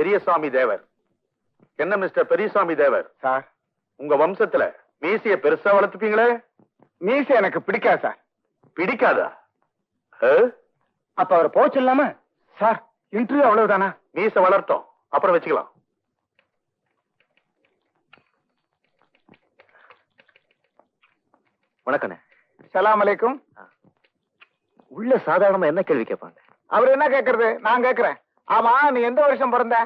பெரியசாமி தேவர். என்ன மிஸ்டர் பெரியசாமி தேவர்? சார். உங்க வம்சத்துல மீசைய பெருசா வளர்த்துப்பீங்களே? மீச எனக்கு பிடிக்காது சார். பிடிக்காதா? அப்ப அவர் போக சொல்லாம சார் இன்டர்வியூ அவ்வளவுதானா? மீச வளர்த்தோம். அப்புறம் வச்சுக்கலாம். வணக்கண்ணே. சலாம் அலைக்கும். உள்ள சாதாரணமா என்ன கேள்வி கேட்பாங்க? அவர் என்ன கேக்குறது நான் கேக்குறேன் ஆமா நீ எந்த வருஷம் பிறந்த?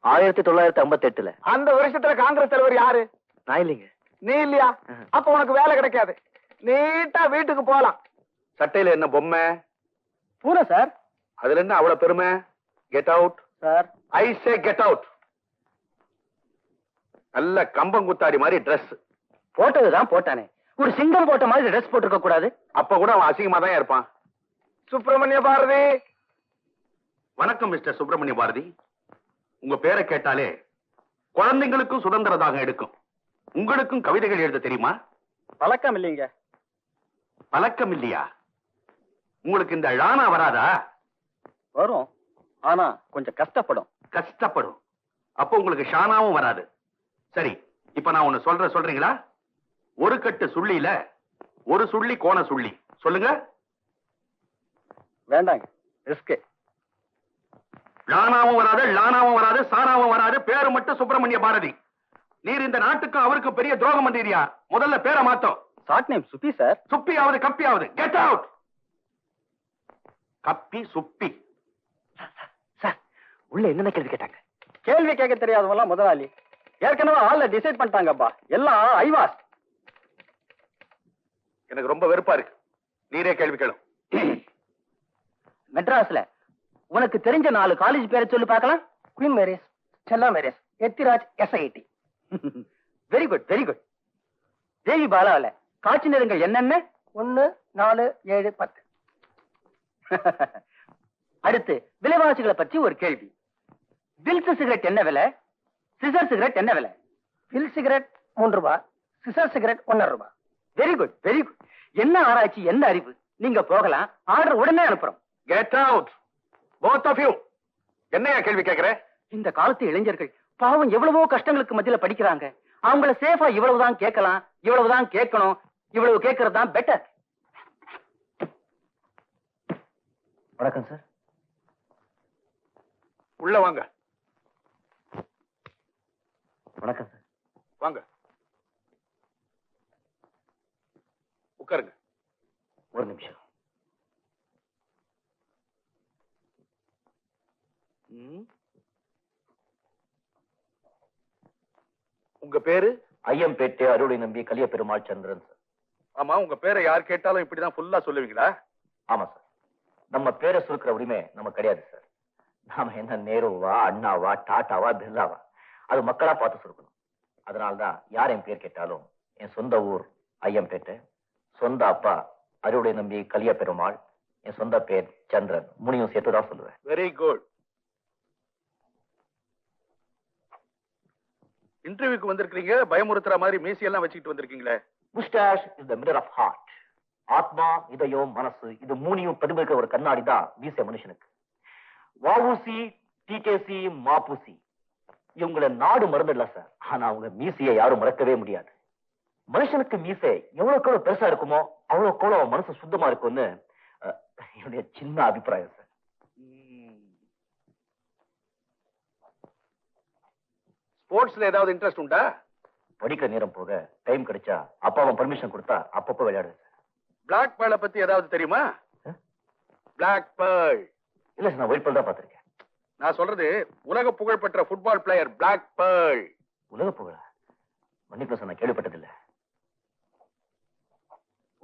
ஆயிரத்தி தொள்ளாயிரத்தி ஐம்பத்தி எட்டுல அந்த வருஷத்துல காங்கிரஸ் தலைவர் யாரு? நான் இல்லைங்க. நீ இல்லையா. அப்ப உனக்கு வேலை கிடைக்காது. நீட்டா வீட்டுக்கு போலாம். சட்டையில என்ன பொம்மை? பூரா சார். அதுல என்ன அவ்வளவு பெருமை? Get out sir. I say get out நல்ல கம்பங்குத்தாடி மாதிரி Dress. போட்டதுதான் போட்டானே. ஒரு சிங்கம் போட்ட மாதிரி ட்ரெஸ் போட்டிருக்க கூடாது. அப்ப கூட அவன் அசிங்கமா தான் இருப்பான். சுப்பிரமணிய பாரதி வணக்கம் மிஸ்டர் சுப்பிரமணிய பாரதி. உங்க பேரை கேட்டாலே குழந்தைங்களுக்கும் சுதந்திர தாகம் எடுக்கும். உங்களுக்கும் கவிதைகள் எழுத தெரியுமா? பழக்கம் இல்லைங்க. பழக்கம் இல்லையா? உங்களுக்கு இந்த ழானா வராதா? வரும். ஆனா கொஞ்சம் கஷ்டப்படும். கஷ்டப்படும். அப்போ உங்களுக்கு ஷானாவும் வராது. சரி இப்ப நான் ஒண்ணு சொல்ற சொல்றீங்களா? ஒரு கட்டு சுள்ளியில ஒரு சுள்ளி கோண சுள்ளி. சொல்லுங்க. வேண்டாங்க ரிஸ்க் லானாவும் வராது லானாவும் வராது சாராவும் வராது. பேரு மட்டும் சுப்பிரமணிய பாரதி. நீர் இந்த நாட்டுக்கும் அவருக்கும் பெரிய துரோகம் பண்றீரியா முதல்ல பேரை மாத்தோம். ஷார்ட் நேம் சுப்பி சார் சுப்பியாவது கப்பியாவது. Get out Kappi Subbi. Sir உள்ள என்னென்ன கேள்வி கேட்டாங்க? கேள்வி கேட்க தெரியாதவங்க முதலாளி. ஏற்கனவே ஆள்ல டிசைட் பண்ணிட்டாங்கப்பா. எல்லாம் ஐவாஸ். எனக்கு ரொம்ப வெறுப்பா இருக்கு. நீரே கேள்வி கேளும் மெட்ராஸ்ல உனக்கு தெரிஞ்ச நாலு காலேஜ் பேரை சொல்லி பார்க்கலாம். Queen Mary's Stella Mary's Ethiraj SIT very good very good Devi பாலாவில காட்சி நிறங்கள் என்னென்ன? ஒன்னு நாலு ஏழு பத்து. அடுத்து விலைவாசிகளை பற்றி ஒரு கேள்வி. வில்ஸ் சிகரெட் என்ன விலை? சிசர் சிகரெட் என்ன விலை? பில் சிகரெட் மூன்று ரூபாய் சிசர் சிகரெட் ஒன்னரை ரூபாய் வெரி குட் வெரி குட் என்ன ஆராய்ச்சி என்ன அறிவு? நீங்க போகலாம். ஆர்டர் உடனே அனுப்புறோம். Get out both of you என்னையா கேள்வி கேக்குற இந்த காலத்து இளைஞர்கள் பாவம் எவ்வளவோ கஷ்டங்களுக்கு மத்தியில படிக்கிறாங்க. அவங்கள சேஃபா இவ்வளவுதான் கேட்கலாம் இவ்வளவுதான் கேட்கணும் இவ்வளவு கேட்கறது தான் பெட்டர் வணக்கம் சார் உள்ள வாங்க. வணக்கம் சார் வாங்க. உட்காருங்க. ஒரு நிமிஷம். உங்க பேரு? ஐயம்பேட்டை அருளை நம்பி கலிய பெருமாள் சந்திரன் சார் ஆமா உங்க பேரை யார் கேட்டாலும் இப்படிதான் ஃபுல்லா சொல்லுவீங்களா? ஆமா சார் நம்ம பேரை சுருக்கிற உரிமை நமக்கு கிடையாது சார் நாம என்ன நேருவா அண்ணாவா டாட்டாவா பிர்லாவா? அது மக்களா பார்த்து சுருக்கணும். அதனால்தான் யார் என் பேர் கேட்டாலும் என் சொந்த ஊர் ஐயம்பேட்டை சொந்த அப்பா அருளை நம்பி கலிய பெருமாள் என் சொந்த பேர் சந்திரன். முனியும் சேர்த்து தான் சொல்லுவேன். வெரி குட் இன்டர்வியூக்கு வந்திருக்கீங்க பயமுறுத்துற மாதிரி மீசி எல்லாம் வச்சுக்கிட்டு வந்திருக்கீங்களே. Mustache is the mirror of heart ஆத்மா இதயம் மனசு இது மூணையும் பிரதிபலிக்கிற ஒரு கண்ணாடி தான் வீச மனுஷனுக்கு. வாவுசி டிகேசி மாப்புசி இவங்கள நாடு மறந்து இல்ல சார். ஆனா அவங்க மீசையை யாரும் மறக்கவே முடியாது. மனுஷனுக்கு மீசை எவ்வளவுக்கு எவ்வளவு பெருசா இருக்குமோ அவ்வளவுக்கு எவ்வளவு மனசு சுத்தமா இருக்கும்னு என்னுடைய சின்ன அபிப்பிராயம் சார். ஸ்போர்ட்ஸ்ல ஏதாவது இன்ட்ரெஸ்ட் உண்டா? படிக்கிற நேரம் போக டைம் கிடைச்சா அப்பாவும் பர்மிஷன் கொடுத்தா அப்பப்போ விளையாடுவேன் பிளாக் பேர்ல பத்தி ஏதாவது தெரியுமா? பிளாக் பேர்ல் இல்ல நான் ஒயிட் தான் பார்த்திருக்கேன். நான் சொல்றது உலக புகழ்பெற்ற ஃபுட்பால் பிளேயர் பிளாக் பேர்ல் உலக புகழ? மன்னிப்பு சார் நான் கேள்விப்பட்டதில்ல.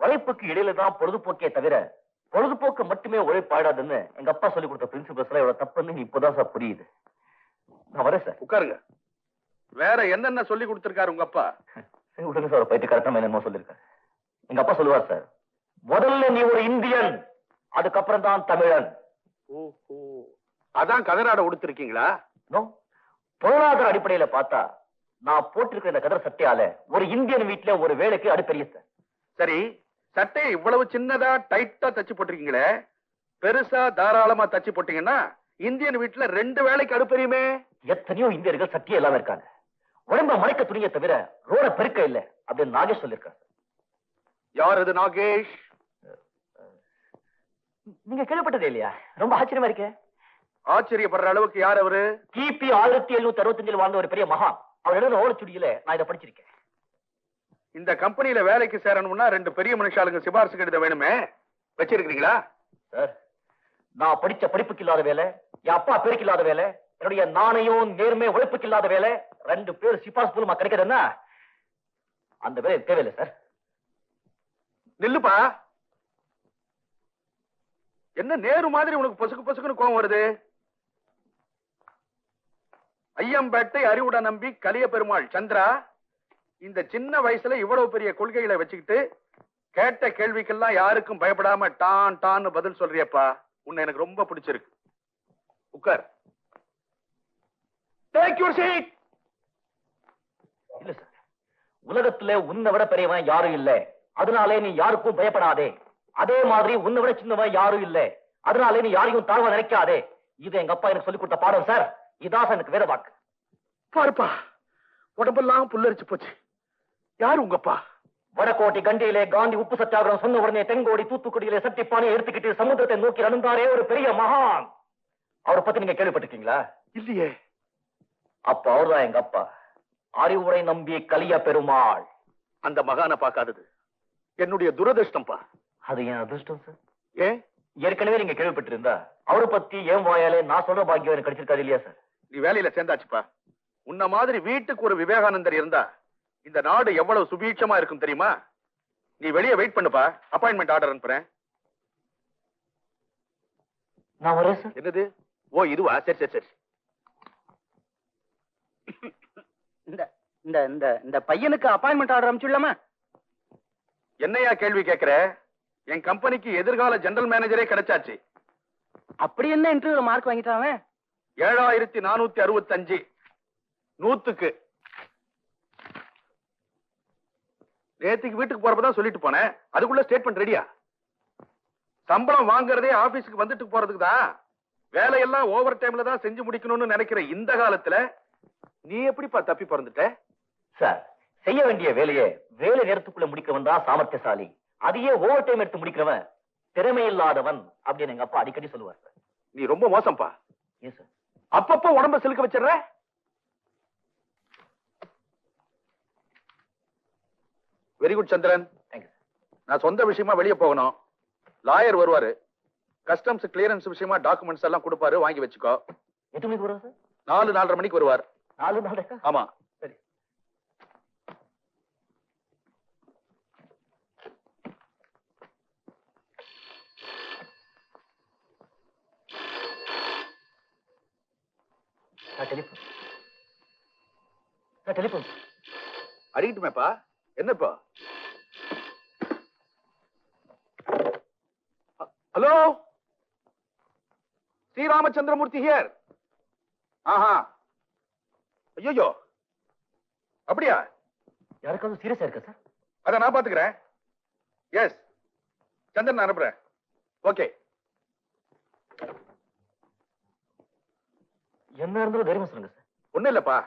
உழைப்புக்கு இடையில தான் பொழுதுபோக்கே தவிர பொழுதுபோக்கு மட்டுமே உழைப்பாடாதுன்னு எங்க அப்பா சொல்லி கொடுத்த பிரின்சிபல்ஸ் எல்லாம் இவ்வளவு தப்புன்னு இப்போதான் சார் புரியுது. நான் வரேன் சார். உட்காருங்க. வேற என்னென்ன சொல்லி கொடுத்திருக்காரு உங்க அப்பா? விடுங்க சார் பயிற்சி கரெக்டாக என்னமோ சொல்லியிருக்காரு எங்க அப்பா சொல்லுவார் சார் முதல்ல நீ ஒரு இந்தியன் அதுக்கப்புறம் தான் தமிழன். அதான் கதராட உடுத்திருக்கீங்களா? பொருளாதார அடிப்படையில பார்த்தா நான் போட்டிருக்கிற இந்த கதர் சட்டையால ஒரு இந்தியன் வீட்டுல ஒரு வேலைக்கு அடுப்பெரிய சார். சரி சட்டையை இவ்வளவு சின்னதா டைட்டா தச்சு போட்டிருக்கீங்களே பெருசா தாராளமா தச்சு போட்டீங்கன்னா இந்தியன் வீட்டுல ரெண்டு வேலைக்கு அடுப்பெரியுமே? எத்தனையோ இந்தியர்கள் சக்தியே இல்லாம இருக்காங்க. உடம்ப மறைக்க துணியை தவிர ரோட பெருக்க இல்ல அப்படின்னு நாகேஷ் சொல்லியிருக்காரு. யார் இது நாகேஷ்? நீங்க கேள்விப்பட்டதே இல்லையா? ரொம்ப ஆச்சரியமா இருக்கே. ஆச்சரியப்படுற அளவுக்கு யார் அவரு? கிபி ஆயிரத்தி எழுநூத்தி அறுபத்தஞ்சில் வாழ்ந்த ஒரு பெரிய மகான். அவர் எழுதின ஓலச்சுடியில நான் இதை படிச்சிருக்கேன். இந்த கம்பெனில வேலைக்கு சேரணும்னா ரெண்டு பெரிய மனுஷாளுங்க சிபாரிசு கடிதம் வேணுமே? வச்சிருக்கீங்களா சார் நான் படிச்ச படிப்புக்கு இல்லாத வேலை என் அப்பா பேருக்கு இல்லாத வேலை என்னுடைய நாணயம் நேர்மை உழைப்புக்கு இல்லாத வேலை ரெண்டு பேர் சிபாஸ் மூலமா கிடைக்கிறதுன்னா அந்த வேலை தேவையில்லை சார். நில்லுப்பா. என்ன நேரு மாதிரி உனக்கு பொசுக்கு பொசுக்குன்னு கோவம் வருது? ஐயம்பேட்டை அறிவுட நம்பி கலிய பெருமாள் சந்திரா இந்த சின்ன வயசுல இவ்வளவு பெரிய கொள்கைகளை வச்சுக்கிட்டு கேட்ட கேள்விக்கெல்லாம் யாருக்கும் பயப்படாம டான் டான்னு பதில் சொல்றியப்பா. உன்னை எனக்கு ரொம்ப பிடிச்சிருக்கு. உட்கார். டேக் யூர் சீட் இல்ல சார். உலகத்துல உன்னை விட பெரியவன் யாரும் இல்ல. அதனாலே நீ யாருக்கும் பயப்படாதே. அதே மாதிரி உன்னை விட சின்னவன் யாரும் இல்ல. அதனாலே நீ யாரையும் தாழ்வ நினைக்காதே. இது எங்க அப்பா எனக்கு சொல்லி கொடுத்த பாடம் சார். இதான் எனக்கு வேற வாக்கு. பாருப்பா உடம்பெல்லாம் புல்லரிச்சு போச்சு. யாரு உங்கப்பா வடகோட்டை கண்டியிலே காந்தி உப்பு சத்தியாகிரகம் சொன்ன உடனே தென்கோடி தூத்துக்குடியிலே சட்டிப்பானை எடுத்துக்கிட்டு சமுத்திரத்தை நோக்கி நடந்தாரே ஒரு பெரிய மகான். அவரை பத்தி நீங்க கேள்விப்பட்டிருக்கீங்களா? இல்லையே. அப்ப அவர்தான் எங்க அப்பா. அறிவுரை நம்பி கலிய பெருமாள். அந்த மகானை பார்க்காதது. என்னுடைய துரதிருஷ்டம்ப்பா அது என் அதிர்ஷ்டம் சார் ஏன்? ஏற்கனவே நீங்க கேள்விப்பட்டிருந்தா. அவரை பத்தி ஏன் வாயாலே நான் சொல்ற பாக்கியம் எனக்கு கிடைச்சிருக்காது இல்லையா சார் நீ வேலையில சேர்ந்தாச்சுப்பா. உன்ன மாதிரி வீட்டுக்கு ஒரு விவேகானந்தர் இருந்தா இந்த நாடு எவ்வளவு சுபீட்சமா இருக்கும் தெரியுமா? நீ வெளியே வெயிட் பண்ணுப்பா. அப்பாயின்மெண்ட் ஆர்டர் அனுப்புறேன். நான் வரேன் சார் என்னது? ஓ இதுவா? சரி சரி சரி. இந்த இந்த இந்த இந்த பையனுக்கு அப்பாயின்மெண்ட் ஆர்டர் அனுப்பிச்சுடலாமா என்னையா கேள்வி கேக்குற என் கம்பெனிக்கு எதிர்கால ஜெனரல் மேனேஜரே கிடைச்சாச்சு. அப்படி என்ன இன்டர்வியூல மார்க் வாங்கிட்டான்? ஏழாயிரத்தி நானூத்தி அறுபத்தஞ்சு. நூத்துக்கு. நேத்துக்கு வீட்டுக்கு போறப்பதான் சொல்லிட்டு போனேன். அதுக்குள்ள ஸ்டேட்மெண்ட் ரெடியா சம்பளம் வாங்குறதே ஆபீஸ்க்கு வந்துட்டு போறதுக்கு தான். வேலையெல்லாம் ஓவர் டைம்ல தான் செஞ்சு முடிக்கணும்னு நினைக்கிற இந்த காலத்துல நீ எப்படிப்பா தப்பி பிறந்துட்ட? சார் செய்ய வேண்டிய வேலையை வேலை நேரத்துக்குள்ள முடிக்கிறவன் தான் சாமர்த்தியசாலி. அதையே ஓவர் டைம் எடுத்து முடிக்கிறவன் திறமை இல்லாதவன் அப்படின்னு எங்க அப்பா அடிக்கடி சொல்லுவார் சார். நீ ரொம்ப மோசம்ப்பா. ஏன் சார்? அப்பப்போ உடம்ப சிலுக்க வச்சிடுற? வெரி குட் சந்திரன். நான் சொந்த விஷயமா வெளியே போகணும். லாயர் வருவாரு. கஸ்டம்ஸ் கிளியரன்ஸ் விஷயமா டாக்குமெண்ட்ஸ் எல்லாம் கொடுப்பாரு. வாங்கி வச்சுக்கோ. எட்டு மணிக்கு வரும் சார்? நாலு நாலரை மணிக்கு வருவார். நாலு நாளைக்கா ஆமா சரி சார் டெலிஃபோன் சார் டெலிஃபோன் அடிக்கட்டுமேப்பா என்னப்பா ஹலோ ஸ்ரீராமச்சந்திரமூர்த்தி ஹியர் ஆஹா ஐயோ அப்படியா? யாருக்காவது சீரியஸா இருக்கா சார் அத நான் பாத்துக்கிறேன் எஸ் சந்திரன் அனுப்புறேன். ஓகே என்ன இருந்தாலும் தைரியமா சொல்லுங்க சார் ஒண்ணும் இல்லப்பா.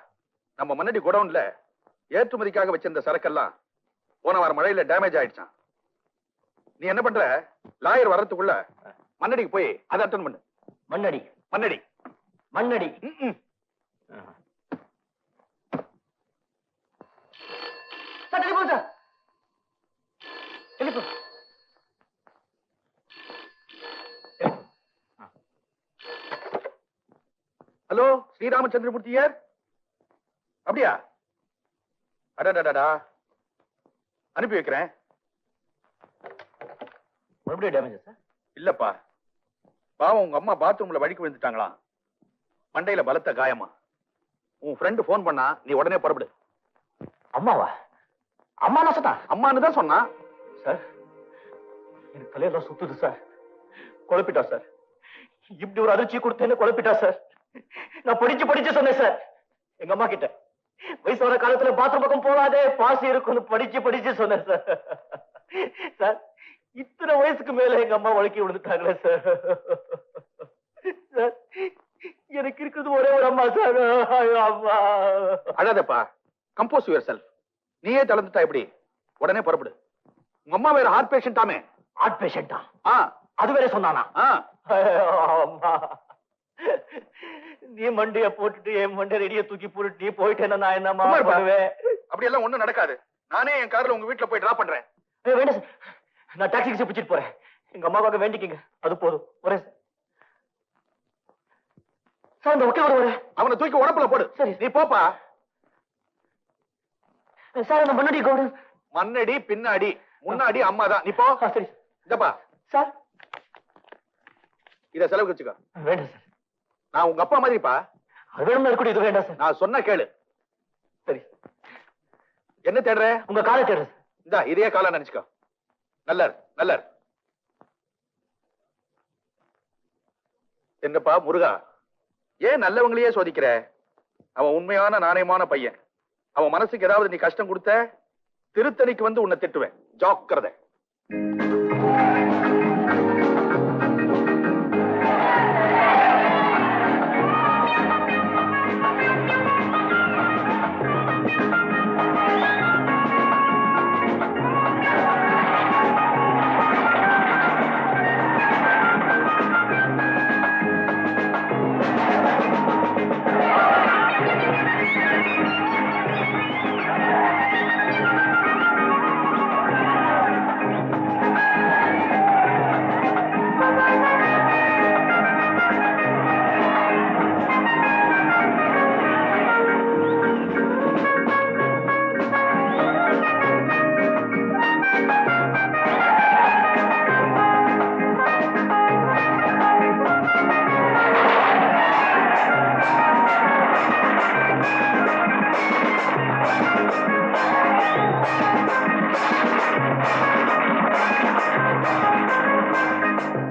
நம்ம மண்ணடி குடவுன்ல ஏற்றுமதிக்காக வச்சிருந்த சரக்கெல்லாம் போன வாரம் மழையில டேமேஜ் ஆயிடுச்சான் நீ என்ன பண்ற? லாயர் வர்றதுக்குள்ள மண்ணடிக்கு போய் அதை அட்டன் பண்ணு. Mannadi. Mannadi. Mannadi. Sir telephone sir. Telephone hello Sriramachandramurthy யார் அப்படியா? அடடடடா. அனுப்பி வைக்கிறேன். மறுபடியும் டேமேஜ் சார்? இல்லப்பா. பாவம் உங்க அம்மா பாத்ரூம்ல வழிக்கு விழுந்துட்டாங்களாம். மண்டையில பலத்த காயமா. உன் ஃப்ரெண்டு ஃபோன் பண்ணா நீ உடனே புறப்படு. அம்மாவா? அம்மா சொன்னா? அம்மான்னு தான் சொன்னா. சார் எனக்கு தலையெல்லாம் சுத்துது சார். குழப்பிட்டா சார். இப்படி ஒரு அதிர்ச்சி கொடுத்தேன்னு குழப்பிட்டா சார்? நான் படிச்சு படிச்சு சொன்னேன் சார். எங்க அம்மா கிட்ட. வயசான காலத்துல பாத்ரூம் பக்கம் போகாதே பாசி இருக்கும்னு படிச்சு படிச்சு சொன்னேன் சார். சார் இத்தனை வயசுக்கு மேல எங்க அம்மா வழக்கி விழுந்துட்டாங்களே சார். சார் எனக்கு இருக்கிறது ஒரே ஒரு அம்மா சார். அம்மா. அழாதப்பா. கம்போஸ் யுவர் செல்ஃப் நீயே தளர்ந்துட்டா எப்படி? உடனே புறப்படு. உங்க அம்மா வேற ஹார்ட் பேஷண்டாமே ஹார்ட் பேஷண்டா அது வேற சொன்னானா? நீ மண்டைய போட்டுட்டு என் மண்டை ரெடிய தூக்கி போட்டுட்டு நீ போயிட்டேன்னா நான் இருப்பா. பண்ணுவேன்? அப்படியெல்லாம் ஒண்ணும் நடக்காது. நானே என் கார்ல உங்க வீட்ல போய் டிராப் பண்றேன். வேண்டாம் நான் டாக்ஸி கிசி பிடிச்சிட்டு போறேன். எங்க அம்மாவுக்காக வேண்டிக்கங்க. அது போதும். வரேன் சார். இந்த ஒக்கே அவனை தூக்கி உடம்புல போடு. சரி. நீ போப்பா. சார் அந்த முன்னாடி கவுடன் மண்ணடி பின்னாடி முன்னாடி அம்மா தான். நீ போ. சரி. இந்தப்பா. சார். இத செலவுக்கு வச்சுக்கோ. வேண்டாம் சார். நான் உங்க அப்பா மாதிரிப்பா. அது வேணும் இருக்கட்டும் இது வேண்டாம் சார். நான் சொன்ன கேளு. சரி. என்ன தேடுற? உங்க காலை தேடுறேன் சார். இந்தா இதே காலம் நினைச்சுக்கோ. நல்லர் நல்லர். என்னப்பா முருகா? ஏன் நல்லவங்களையே சோதிக்கிற? அவன் உண்மையான நாணயமான பையன். அவன் மனசுக்கு ஏதாவது நீ கஷ்டம் கொடுத்த திருத்தணிக்கு வந்து உன்னை திட்டுவேன். ஜாக்கிரதை.